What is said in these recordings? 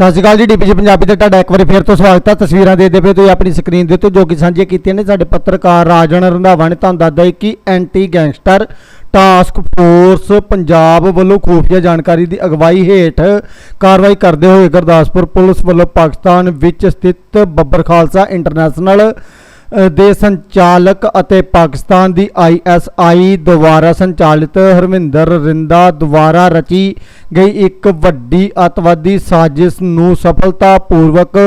ਸਤਿ ਸ਼੍ਰੀ ਅਕਾਲ ਜੀ, ਡੀਪੀਜੀ ਪੰਜਾਬੀ ਤੇ ਤੁਹਾਡਾ ਇੱਕ ਵਾਰੀ ਫੇਰ ਤੋਂ ਸਵਾਗਤ ਹੈ ਤਸਵੀਰਾਂ ਦੇਖਦੇ ਪਏ ਤੁਸੀਂ ਆਪਣੀ ਸਕਰੀਨ ਦੇ ਉੱਤੇ ਜੋ ਕਿ ਸਾਂਝੀਆਂ ਕੀਤੀਆਂ ਨੇ, ਸਾਡੇ ਪੱਤਰਕਾਰ ਰਾਜਨ ਰੰਧਾਵਾ ਨੇ ਤੁਹਾਨੂੰ ਦੱਸਦਾ ਹੈ ਕਿ anti gangster task force Punjab ਵੱਲੋਂ ਖੂਫੀਆ ਜਾਣਕਾਰੀ ਦੀ ਅਗਵਾਈ ਹੇਠ ਕਾਰਵਾਈ ਕਰਦੇ ਹੋਏ ਗੁਰਦਾਸਪੁਰ ਪੁਲਿਸ ਵੱਲੋਂ ਪਾਕਿਸਤਾਨ ਵਿੱਚ ਸਥਿਤ ਬੱਬਰ ਖਾਲਸਾ ਇੰਟਰਨੈਸ਼ਨਲ ਦੇ ਸੰਚਾਲਕ ਅਤੇ ਪਾਕਿਸਤਾਨ ਦੀ ਆਈਐਸਆਈ ਦੁਆਰਾ ਸੰਚਾਲਿਤ ਹਰਵਿੰਦਰ ਰਿੰਦਾ ਦੁਆਰਾ ਰਚੀ ਗਈ ਇੱਕ ਵੱਡੀ ਅਤਵਾਦੀ ਸਾਜ਼ਿਸ਼ ਨੂੰ ਸਫਲਤਾਪੂਰਵਕ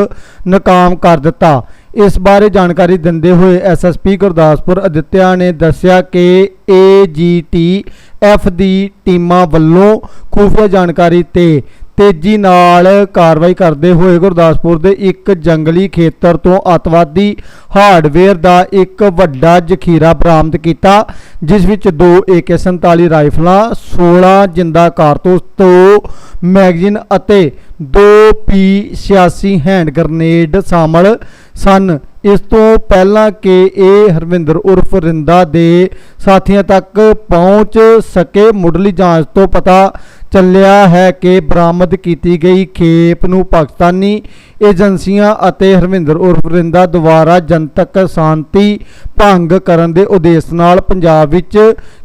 ਨਾਕਾਮ ਕਰ ਦਿੱਤਾ। ਇਸ ਬਾਰੇ ਜਾਣਕਾਰੀ ਦਿੰਦੇ ਹੋਏ ਐਸਐਸਪੀ ਗੁਰਦਾਸਪੁਰ ਅਦਿੱਤਿਆ ਨੇ ਦੱਸਿਆ ਕਿ ਏਜੀਟੀ ਐਫ ਦੀ ਟੀਮਾਂ ਵੱਲੋਂ ਖੂਫੀਆ ਜਾਣਕਾਰੀ ਤੇ ਤੇਜ਼ੀ ਨਾਲ ਕਾਰਵਾਈ ਕਰਦੇ ਹੋਏ ਗੁਰਦਾਸਪੁਰ ਦੇ ਇੱਕ ਜੰਗਲੀ ਖੇਤਰ ਤੋਂ ਅਤਵਾਦੀ ਹਾਰਡਵੇਅਰ ਦਾ ਇੱਕ ਵੱਡਾ ਜ਼ਖੀਰਾ ਬਰਾਮਦ ਕੀਤਾ, ਜਿਸ ਵਿੱਚ ਦੋ AK47 ਰਾਈਫਲਾਂ 16 ਜਿੰਦਾ ਕਾਰਤੂਸ ਤੋਂ ਮੈਗਜ਼ੀਨ ਅਤੇ ਦੋ P86 ਹੈਂਡ ਗ੍ਰਨੇਡ ਸ਼ਾਮਲ ਸਨ। ਇਸ ਤੋਂ ਪਹਿਲਾਂ ਕਿ ਇਹ ਹਰਵਿੰਦਰ ਉਰਫ ਰਿੰਦਾ ਦੇ ਸਾਥੀਆਂ ਤੱਕ ਪਹੁੰਚ ਸਕੇ, ਮੁੱਢਲੀ ਜਾਂਚ ਤੋਂ ਪਤਾ ਚੱਲਿਆ ਹੈ ਕਿ ਬਰਾਮਦ ਕੀਤੀ ਗਈ ਖੇਪ ਨੂੰ ਪਾਕਿਸਤਾਨੀ ਏਜੰਸੀਆਂ ਅਤੇ ਹਰਵਿੰਦਰ ਉਰਫ ਰਿੰਦਾ ਦੁਆਰਾ ਜਨਤਕ ਸ਼ਾਂਤੀ ਭੰਗ ਕਰਨ ਦੇ ਉਦੇਸ਼ ਨਾਲ ਪੰਜਾਬ ਵਿੱਚ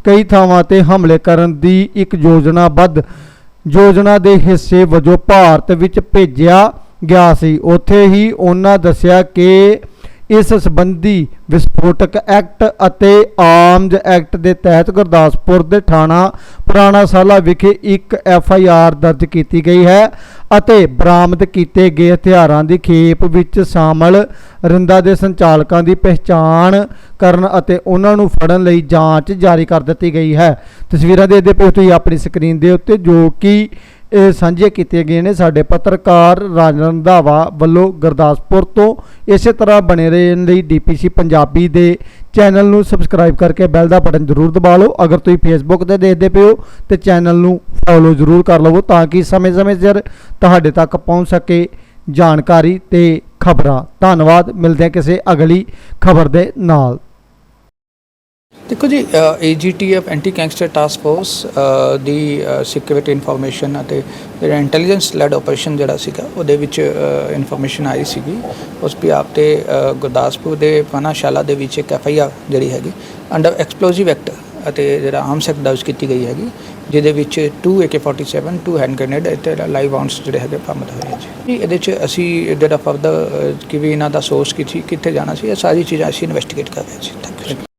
ਕਈ ਥਾਵਾਂ ਤੇ ਹਮਲੇ ਕਰਨ ਦੀ ਇੱਕ ਯੋਜਨਾਬੱਧ, ਯੋਜਨਾ ਦੇ ਹਿੱਸੇ ਵਜੋਂ ਭਾਰਤ ਵਿੱਚ ਭੇਜਿਆ ਗਿਆ ਸੀ। ਉੱਥੇ ਹੀ ਉਹਨਾਂ ਦੱਸਿਆ ਕਿ ਇਸ ਸੰਬੰਧੀ ਵਿਸਫੋਟਕ ਐਕਟ ਅਤੇ ਆਰਮਜ਼ ਐਕਟ ਦੇ ਤਹਿਤ ਗੁਰਦਾਸਪੁਰ ਦੇ ਥਾਣਾ ਪੁਰਾਣਾ ਸਾਲਾ ਵਿਖੇ ਇੱਕ ਐਫ ਆਈ ਆਰ ਦਰਜ ਕੀਤੀ ਗਈ ਹੈ ਅਤੇ ਬਰਾਮਦ ਕੀਤੇ ਗਏ ਹਥਿਆਰਾਂ ਦੀ ਖੇਪ ਵਿੱਚ ਸ਼ਾਮਲ ਰਿੰਦਾ ਦੇ ਸੰਚਾਲਕਾਂ ਦੀ ਪਹਿਚਾਣ ਕਰਨ ਅਤੇ ਉਹਨਾਂ ਨੂੰ ਫੜਨ ਲਈ ਜਾਂਚ ਜਾਰੀ ਕਰ ਦਿੱਤੀ ਗਈ ਹੈ। ਤਸਵੀਰਾਂ ਦੇ ਪਏ ਹੋ ਤੁਸੀਂ ਆਪਣੀ ਸਕਰੀਨ ਦੇ ਉੱਤੇ ਜੋ ਕਿ ਇਹ ਸਾਂਝੇ ਕੀਤੇ ਗਏ ਨੇ ਸਾਡੇ ਪੱਤਰਕਾਰ ਰਾਜ ਰੰਧਾਵਾ ਵੱਲੋਂ ਗੁਰਦਾਸਪੁਰ ਤੋਂ। ਇਸੇ ਤਰ੍ਹਾਂ ਬਣੇ ਰਹਿਣ ਲਈ ਡੀਪੀਸੀ ਪੰਜਾਬੀ ਦੇ ਚੈਨਲ ਨੂੰ ਸਬਸਕ੍ਰਾਈਬ ਕਰਕੇ ਬੈਲ ਦਾ ਬਟਨ ਜ਼ਰੂਰ ਦਬਾ ਲਓ। ਅਗਰ ਤੁਸੀਂ ਫੇਸਬੁੱਕ ਤੇ ਦੇਖਦੇ ਪਏ ਹੋ ਤੇ ਚੈਨਲ ਨੂੰ ਫੋਲੋ ਜ਼ਰੂਰ ਕਰ ਲਵੋ ਤਾਂ ਕਿ ਸਮੇਂ-ਸਮੇਂ ਸਿਰ ਤੁਹਾਡੇ ਤੱਕ ਪਹੁੰਚ ਸਕੇ ਜਾਣਕਾਰੀ ਤੇ ਖਬਰਾਂ। ਧੰਨਵਾਦ। ਮਿਲਦੇ ਹਾਂ ਕਿਸੇ ਅਗਲੀ ਖਬਰ ਦੇ ਨਾਲ। ਦੇਖੋ ਜੀ AGTF anti gangster task force ਦੀ ਸਿਕਿਉਰਿਟੀ ਇਨਫੋਰਮੇਸ਼ਨ ਅਤੇ ਜਿਹੜਾ ਇੰਟੈਲੀਜੈਂਸ ਲੈਡ ਆਪਰੇਸ਼ਨ ਜਿਹੜਾ ਸੀਗਾ, ਉਹਦੇ ਵਿੱਚ ਇਨਫੋਰਮੇਸ਼ਨ ਆਈ ਸੀਗੀ। ਉਸ ਪਿਆਪ ਤੇ ਗੁਰਦਾਸਪੁਰ ਦੇ ਪਨਾਸ਼ਾਲਾ ਦੇ ਵਿੱਚ ਇੱਕ ਐਫਆਈਆਰ ਜਿਹੜੀ ਹੈਗੀ ਅੰਡਰ ਐਕਸਪਲੋਸਿਵ ਐਕਟ ਅਤੇ ਜਿਹੜਾ ਆਰਮਸ ਐਕਟ ਦਰਜ ਕੀਤੀ ਗਈ ਹੈਗੀ, ਜਿਹਦੇ ਵਿੱਚ 2 AK47 2 ਹੈਂਡ ਗ੍ਰੇਨੇਡ ਅਤੇ ਲਾਈਵ ਆਉਂਸ ਜਿਹੜੇ ਹੈਗੇ ਬਰਾਮਦ ਹੋਏ ਹੈ ਜੀ। ਇਹਦੇ ਚ ਅਸੀਂ ਜਿਹੜਾ ਫਰਦਰ ਕਿ ਵੀ ਇਹਨਾਂ ਦਾ ਸੋਰਸ ਕਿੱਥੇ ਕਿੱਥੇ ਜਾਣਾ ਸੀ, ਇਹ ਸਾਰੀ ਚੀਜ਼ਾਂ ਅਸੀਂ ਇਨਵੈਸਟੀਗੇਟ ਕਰ ਰਹੇ ਸੀ ਥੈਂਕ ਯੂ